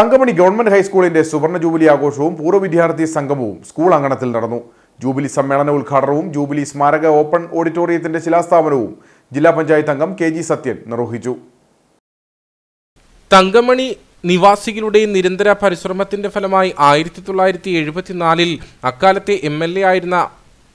Thankamani government ഹൈസ്കൂളിന്റെ സുവർണ jubilee ആഘോഷവും പൂർവ വിദ്യാർത്ഥി സംഗമവും സ്കൂൾ അങ്കണത്തിൽ നടന്നു. ജൂബിലി സമ്മേളന ഉദ്ഘാടനവും ജൂബിലി സ്മാരക ഓപ്പൺ ഓഡിറ്റോറിയത്തിന്റെ ശിലാസ്ഥാപനവും ജില്ലാ പഞ്ചായത്ത് അംഗം കെ ജി സത്യൻ നിർവഹിച്ചു. തങ്കമണി നിവാസികളുടെ നിരന്തര പരിശ്രമത്തിന്റെ ഫലമായി ആയിരത്തി തൊള്ളായിരത്തി എഴുപത്തിനാലിൽ അക്കാലത്തെ എം എൽ എ ആയിരുന്ന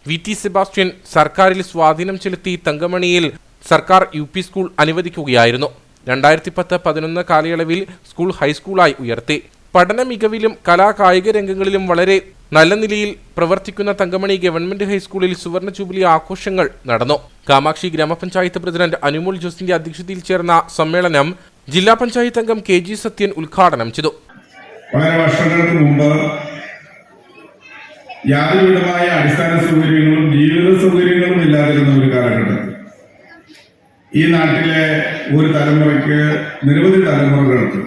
വി ടി സെബാസ്റ്റ്യൻ സർക്കാരിൽ സ്വാധീനം ചെലുത്തി തങ്കമണിയിൽ സർക്കാർ യു പി സ്കൂൾ അനുവദിക്കുകയായിരുന്നു. രണ്ടായിരത്തി പത്ത് പതിനൊന്ന് കാലയളവിൽ സ്കൂൾ ഹൈസ്കൂളായി ഉയർത്തി. പഠന മികവിലും കലാകായിക രംഗങ്ങളിലും വളരെ നല്ല നിലയിൽ പ്രവർത്തിക്കുന്ന തങ്കമണി ഗവൺമെന്റ് ഹൈസ്കൂളിൽ സുവർണ ജൂബിലി ആഘോഷങ്ങൾ നടന്നു. കാമാക്ഷി ഗ്രാമപഞ്ചായത്ത് പ്രസിഡന്റ് അനുമോൾ ജോസിന്റെ അധ്യക്ഷതയിൽ ചേർന്ന സമ്മേളനം ജില്ലാ പഞ്ചായത്ത് അംഗം കെ ജി സത്യൻ ഉദ്ഘാടനം ചെയ്തു. വളരെ വർഷങ്ങൾക്ക് മുമ്പ് അടിസ്ഥാന സൗകര്യങ്ങളും ജീവിത സൗകര്യങ്ങളും ഈ നാട്ടിലെ ഒരു തലമുറയ്ക്ക് നിരവധി തലമുറകൾക്ക്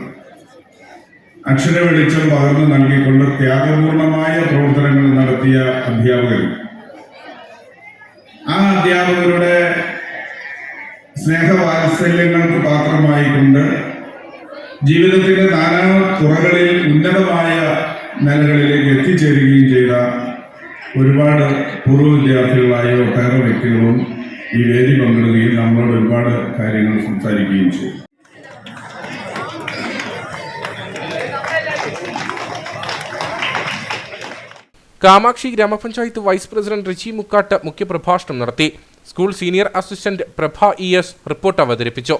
അക്ഷര വെളിച്ചം പകർന്നു നൽകിക്കൊണ്ട് ത്യാഗപൂർണമായ പ്രവർത്തനങ്ങൾ നടത്തിയ അധ്യാപകർ. ആ അധ്യാപകരുടെ സ്നേഹവാത്സല്യങ്ങൾക്ക് പാത്രമായിക്കൊണ്ട് ജീവിതത്തിന്റെ നാനാ തുറകളിൽ ഉന്നതമായ നിലകളിലേക്ക് എത്തിച്ചേരുകയും ചെയ്ത ഒരുപാട് പൂർവ വിദ്യാർത്ഥികളായ ഒട്ടേറെ വ്യക്തികളും ഈ വേദി പങ്കിടുകയും നമ്മളോട് ഒരുപാട് കാര്യങ്ങൾ സംസാരിക്കുകയും ചെയ്തു. കാമാക്ഷി ഗ്രാമപഞ്ചായത്ത് വൈസ് പ്രസിഡന്റ് റിച്ചി മുക്കാട്ട് മുഖ്യപ്രഭാഷണം നടത്തി. School senior assistant Prabha E S report അവതരിപ്പിച്ചു.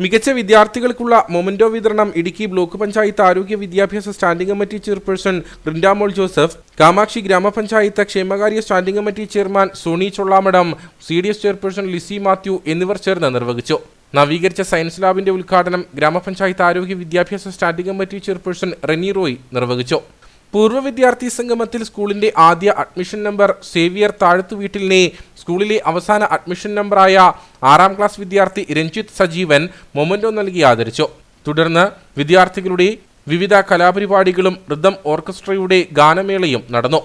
മികച്ച വിദ്യാർത്ഥികൾക്കുള്ള മൊമന്റോ വിതരണം ഇടുക്കി ബ്ലോക്ക് പഞ്ചായത്ത് ആരോഗ്യ വിദ്യാഭ്യാസ standing committee chairperson Rindamol Joseph Kamakshi ഗ്രാമപഞ്ചായത്ത് ക്ഷേമകാര്യ standing committee chairman Soni Chollamadam C D S chairperson Lissy Mathew എന്നിവർ ചേർന്ന് നിർവഹിച്ചു. നവീകരിച്ച സയൻസ് ലാബിന്റെ ഉദ്ഘാടനം ഗ്രാമപഞ്ചായത്ത് ആരോഗ്യ വിദ്യാഭ്യാസ standing committee chairperson Reni Roy നിർവഹിച്ചു. പൂർവ വിദ്യാർത്ഥി സംഗമത്തിൽ സ്കൂളിന്റെ ആദ്യ അഡ്മിഷൻ നമ്പർ സേവിയർ താഴത്തു വീട്ടിലിനെ സ്കൂളിലെ അവസാന അഡ്മിഷൻ നമ്പറായ ആറാം ക്ലാസ് വിദ്യാർത്ഥി രഞ്ജിത്ത് സജീവൻ മൊമന്റോ നൽകി ആദരിച്ചു തുടർന്ന് വിദ്യാർത്ഥികളുടെ വിവിധ കലാപരിപാടികളും റിതം ഓർക്കസ്ട്രയുടെ ഗാനമേളയും നടന്നു